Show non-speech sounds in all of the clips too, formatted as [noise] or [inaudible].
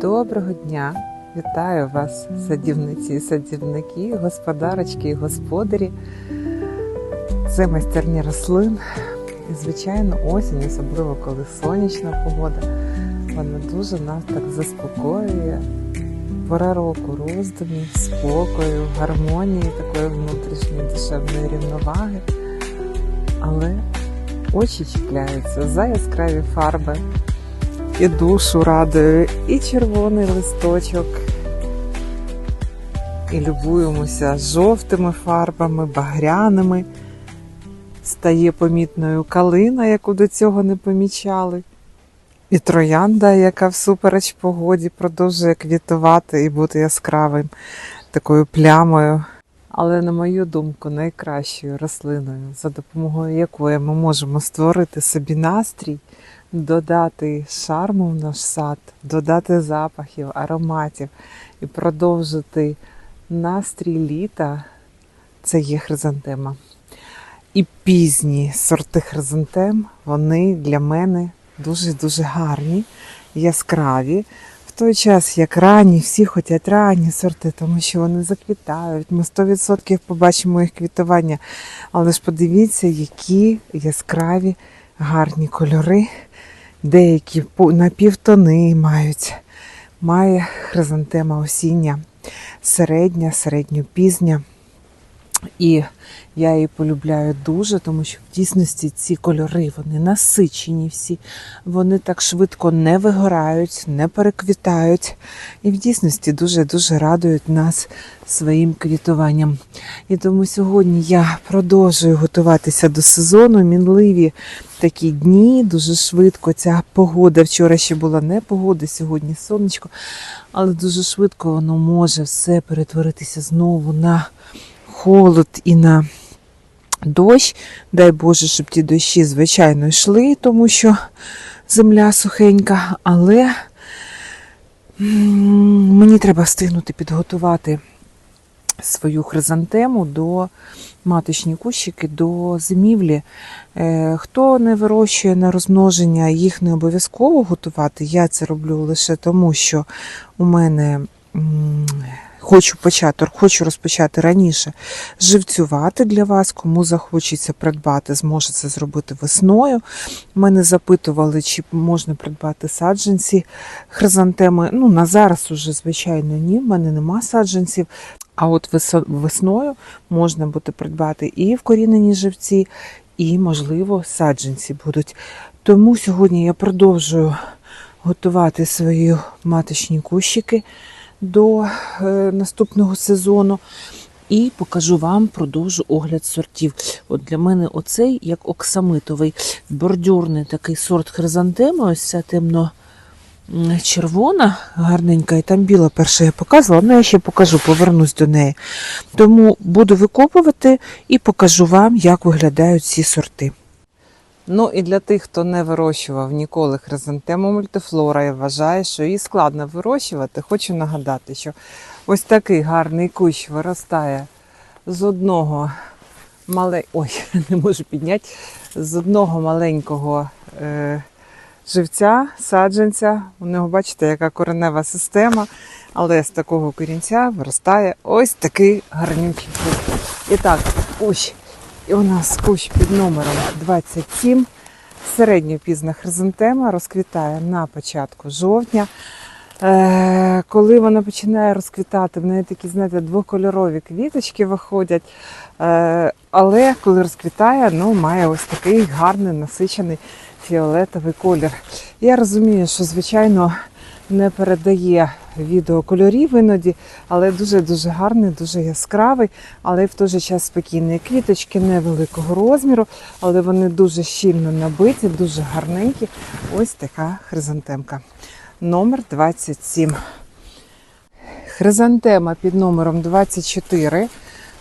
Доброго дня! Вітаю вас, садівниці і садівники, господарочки і господарі. Це майстерня рослин. І, звичайно, осінь, особливо коли сонячна погода, вона дуже нас так заспокоює. Пора року роздумів, спокою, гармонії такої внутрішньої душевної рівноваги. Але очі чіпляються за яскраві фарби, і душу радує, і червоний листочок. І любуємося жовтими фарбами, багряними. Стає помітною калина, яку до цього не помічали. І троянда, яка всупереч погоді продовжує квітувати і бути яскравим такою плямою. Але, на мою думку, найкращою рослиною, за допомогою якої ми можемо створити собі настрій, додати шарму в наш сад, додати запахів, ароматів і продовжити настрій літа, це є хризантема. І пізні сорти хризантем, вони для мене дуже-дуже гарні, яскраві. В той час, як ранні, всі хочуть ранні сорти, тому що вони заквітають. Ми 100% побачимо їх квітування. Але ж подивіться, які яскраві гарні кольори, деякі напівтони мають. Має хризантема осіння, середня, середньопізня. І я її полюбляю дуже, тому що в дійсності ці кольори вони насичені всі, вони так швидко не вигорають, не переквітають. І в дійсності дуже-дуже радують нас своїм квітуванням. І тому сьогодні я продовжую готуватися до сезону. Мінливі такі дні, дуже швидко ця погода. Вчора ще була не погода, сьогодні сонечко, але дуже швидко воно може все перетворитися знову на холод і на дощ. Дай Боже, щоб ті дощі, звичайно, йшли, тому що земля сухенька, але мені треба встигнути підготувати свою хризантему до маточні кущики, до зимівлі. Е, Хто не вирощує на розмноження, їх не обов'язково готувати. Я це роблю лише тому, що у мене хочу почати, хочу розпочати раніше живцювати для вас. Кому захочеться придбати, зможе це зробити весною. Мене запитували, чи можна придбати саджанці хризантеми. Ну, на зараз уже, звичайно, ні, в мене нема саджанців. А от весною можна буде придбати і вкорінені живці, і, можливо, саджанці будуть. Тому сьогодні я продовжую готувати свої маточні кущики до е, наступного сезону. І покажу вам, продовжу огляд сортів. От для мене оцей, як оксамитовий, бордюрний такий сорт хризантеми, ось ця темно-червона, гарненька, і там біла перша я показувала, але я ще покажу, повернусь до неї. Тому буду викопувати і покажу вам, як виглядають ці сорти. Ну і для тих, хто не вирощував ніколи хризантему мультифлора і вважає, що її складно вирощувати, хочу нагадати, що ось такий гарний кущ виростає з одного мале... Ой, [laughs] не можу підняти, з одного маленького е... живця, саджанця. У нього, бачите, яка коренева система, але з такого корінця виростає ось такий гарнючий кущ. І так, кущ. І у нас кущ під номером 27. Середньопізна хризантема розквітає на початку жовтня. Е, коли вона починає розквітати, в неї такі, знаєте, двокольорові квіточки виходять. Е, але коли розквітає, ну, має ось такий гарний насичений фіолетовий колір. Я розумію, що, звичайно, не передає відео кольорів іноді, але дуже-дуже гарний, дуже яскравий, але в той же час спокійний. Квіточки невеликого розміру, але вони дуже щільно набиті, дуже гарненькі. Ось така хризантемка. Номер 27. Хризантема під номером 24.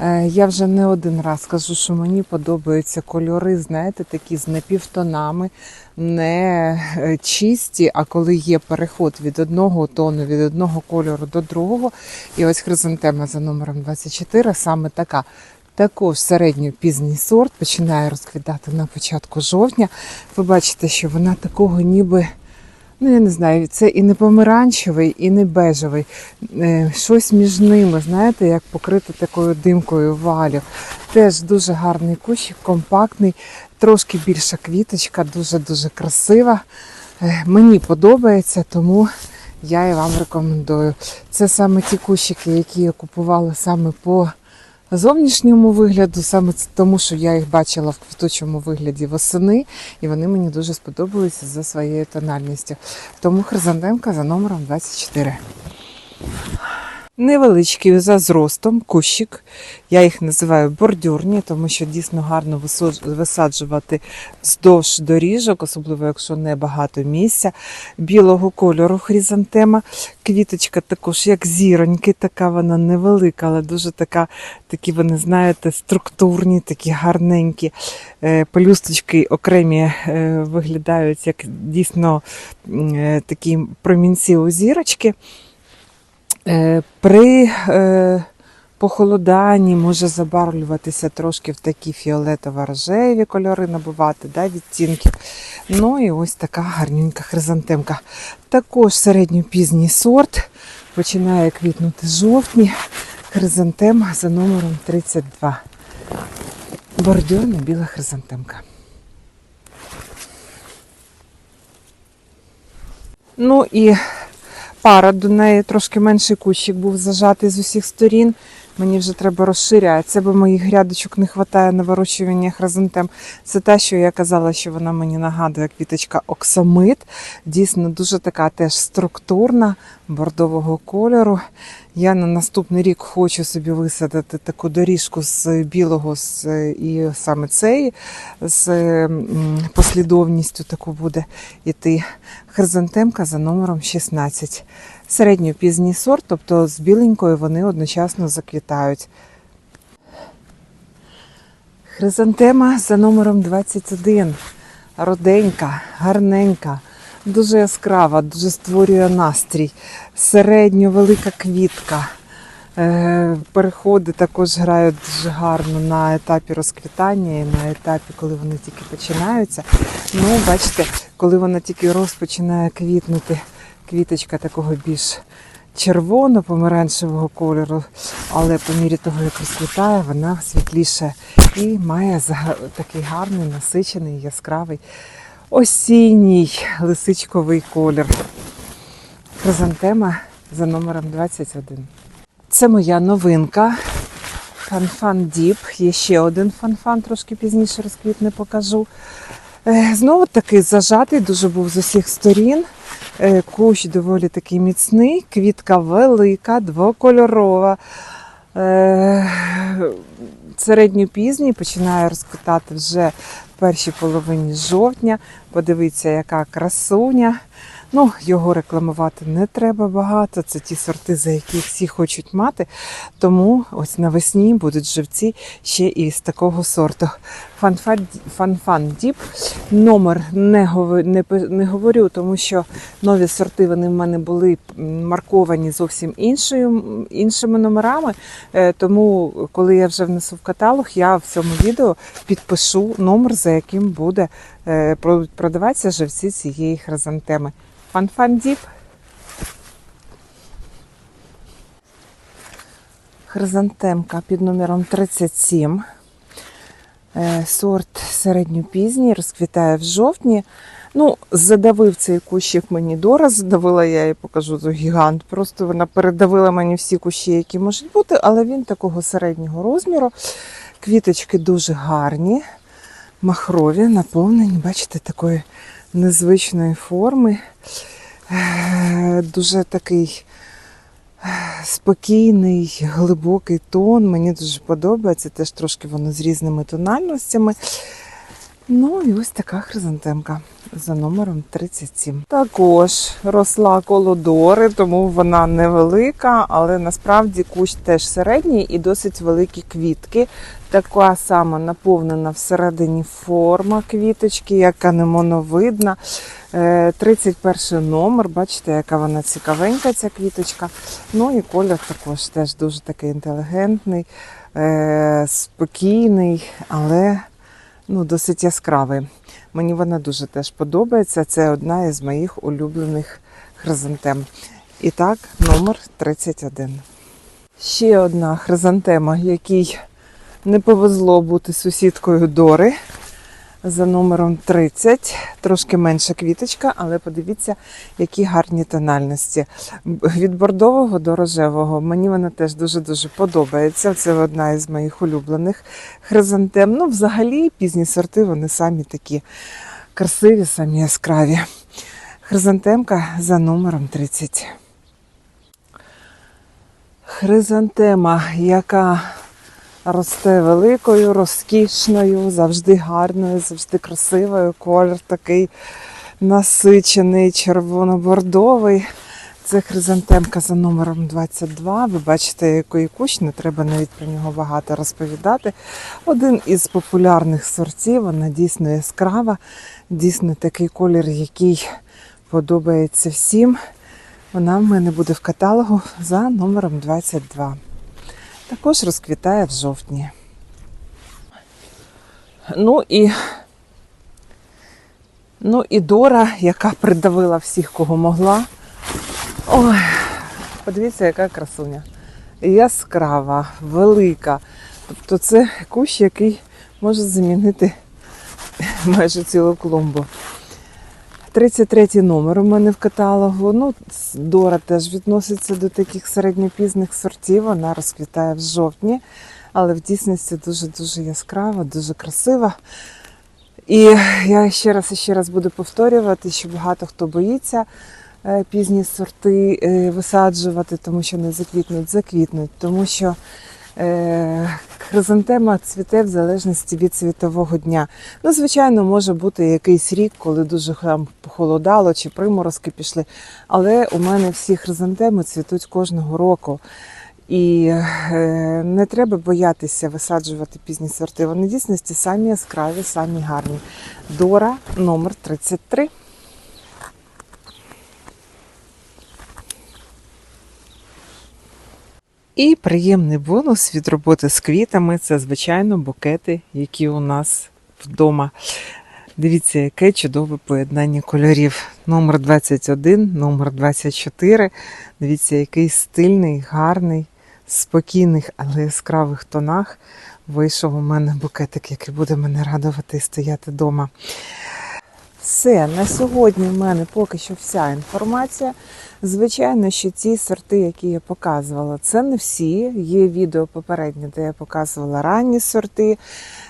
Е, Я вже не один раз кажу, що мені подобаються кольори, знаєте, такі з напівтонами, не е, чисті, а коли є переход від одного тону, від одного кольору до другого. І ось хризантема за номером 24 саме така. Також середньопізній сорт починає розквітати на початку жовтня. Ви бачите, що вона такого ніби Ну, я не знаю, це і не помаранчевий, і не бежевий. Е, Щось між ними, знаєте, як покрите такою димкою валів. Теж дуже гарний кущик, компактний, трошки більша квіточка, дуже-дуже красива. Е, Мені подобається, тому я і вам рекомендую. Це саме ті кущики, які я купувала саме по зовнішньому вигляду, саме тому, що я їх бачила в квітучому вигляді восени, і вони мені дуже сподобалися за своєю тональністю. Тому хризантемка за номером 24. Невеличкий за зростом кущик. Я їх називаю бордюрні, тому що дійсно гарно висаджувати вздовж доріжок, особливо якщо не багато місця. Білого кольору хризантема. Квіточка також, як зіроньки, така вона невелика, але дуже така, такі вони, знаєте, структурні, такі гарненькі. Е, Пелюсточки окремі е, виглядають як дійсно е, такі промінці у зірочки. Е, При е, похолоданні може забарвлюватися трошки в такі фіолетово-рожеві кольори, набувати да, відтінки. Ну і ось така гарненька хризантемка. Також середньопізній сорт. Починає квітнути жовтні. Хризантема за номером 32. Бордюрна біла хризантемка. Ну і пара до неї трошки менший кущик був зажатий з усіх сторін. Мені вже треба розширяти. Бо моїх грядочок не вистачає на вирощування хризантем. Це те, що я казала, що вона мені нагадує квіточка оксамит. Дійсно, дуже така теж структурна, бордового кольору. Я на наступний рік хочу собі висадити таку доріжку з білого з, і саме цей з послідовністю таку буде іти. Хризантемка за номером 16. Середньо пізній сорт, тобто з біленькою вони одночасно заквітають. Хризантема за номером 21. Роденька, гарненька, дуже яскрава, дуже створює настрій. Середньо велика квітка. Е, Переходи також грають дуже гарно на етапі розквітання і на етапі, коли вони тільки починаються. Ну, бачите, коли вона тільки розпочинає квітнути, квіточка такого більш червоно-помаранчевого кольору, але по мірі того, як розквітає, вона світліше і має такий гарний, насичений, яскравий осінній лисичковий колір. Хризантема за номером 21. Це моя новинка. Фанфан Діп. Є ще один фанфан, трошки пізніше розквітне покажу. Е, Знову таки зажатий, дуже був з усіх сторін. Е, Кущ доволі такий міцний, квітка велика, двокольорова. Е, Середньопізній починає розквітати вже в першій половині жовтня. Подивіться, яка красуня. Ну, його рекламувати не треба багато. Це ті сорти, за які всі хочуть мати. Тому ось навесні будуть живці ще і з такого сорту. Фанфан, Діп. Номер не, не, не говорю, тому що нові сорти вони в мене були марковані зовсім іншою, іншими номерами. Е, Тому, коли я вже внесу в каталог, я в цьому відео підпишу номер, за яким буде е, продаватися живці цієї хризантеми. Фанфан Діп. Хризантемка під номером 37. Е, Сорт середньопізній, розквітає в жовтні. Ну, задавив цей кущик мені Дора, задавила я їй покажу то гігант. Просто вона передавила мені всі кущі, які можуть бути, але він такого середнього розміру. Квіточки дуже гарні, махрові, наповнені, бачите, такої незвичної форми. Е, Дуже такий е, спокійний, глибокий тон. Мені дуже подобається. Теж трошки воно з різними тональностями. Ну і ось така хризантемка за номером 37. Також росла коло Дори, тому вона невелика, але насправді кущ теж середній і досить великі квітки. Така сама наповнена всередині форма квіточки, яка немоновидна. Е, 31 номер, бачите, яка вона цікавенька, ця квіточка. Ну і колір також теж дуже такий інтелігентний, е, спокійний, але ну, досить яскравий. Мені вона дуже теж подобається. Це одна із моїх улюблених хризантем. І так, номер 31. Ще одна хризантема, якій не повезло бути сусідкою Дори за номером 30. Трошки менша квіточка, але подивіться, які гарні тональності. Від бордового до рожевого. Мені вона теж дуже-дуже подобається. Це одна із моїх улюблених хризантем. Ну, взагалі, пізні сорти, вони самі такі красиві, самі яскраві. Хризантемка за номером 30. Хризантема, яка росте великою, розкішною, завжди гарною, завжди красивою. Колір такий насичений, червоно-бордовий. Це хризантемка за номером 22. Ви бачите, який кущ, не треба навіть про нього багато розповідати. Один із популярних сортів, вона дійсно яскрава, дійсно такий колір, який подобається всім. Вона в мене буде в каталогу за номером 22. Також розквітає в жовтні. Ну і, ну і Дора, яка придавила всіх, кого могла. Ой, подивіться, яка красуня. Яскрава, велика. Тобто це кущ, який може замінити майже цілу клумбу. 33 номер у мене в каталогу. Ну, Дора теж відноситься до таких середньопізних сортів. Вона розквітає в жовтні, але в дійсності дуже-дуже яскрава, дуже красива. І я ще раз і ще раз буду повторювати, що багато хто боїться е, пізні сорти е, висаджувати, тому що не заквітнуть, заквітнуть, тому що хризантема цвіте в залежності від світового дня. Ну, звичайно, може бути якийсь рік, коли дуже там похолодало чи приморозки пішли. Але у мене всі хризантеми цвітуть кожного року. І е, не треба боятися висаджувати пізні сорти. Вони дійсності самі яскраві, самі гарні. Дора номер 33. І приємний бонус від роботи з квітами це, звичайно, букети, які у нас вдома. Дивіться, яке чудове поєднання кольорів. Номер 21, номер 24. Дивіться, який стильний, гарний, спокійних, але яскравих тонах вийшов у мене букетик, який буде мене радувати і стояти вдома. Все, на сьогодні в мене поки що вся інформація. Звичайно, що ці сорти, які я показувала, це не всі. Є відео попереднє, де я показувала ранні сорти,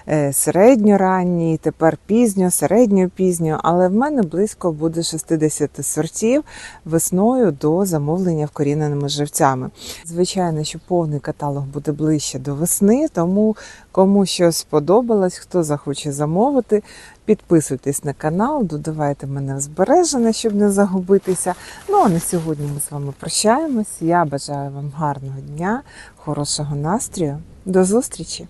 е, середньоранні, тепер пізньо, середньо-пізньо, але в мене близько буде 60 сортів весною до замовлення вкоріненими живцями. Звичайно, що повний каталог буде ближче до весни, тому кому щось сподобалось, хто захоче замовити, підписуйтесь на канал, додавайте мене в збереження, щоб не загубитися. Ну а на сьогодні ми з вами прощаємось. Я бажаю вам гарного дня, хорошого настрою. До зустрічі!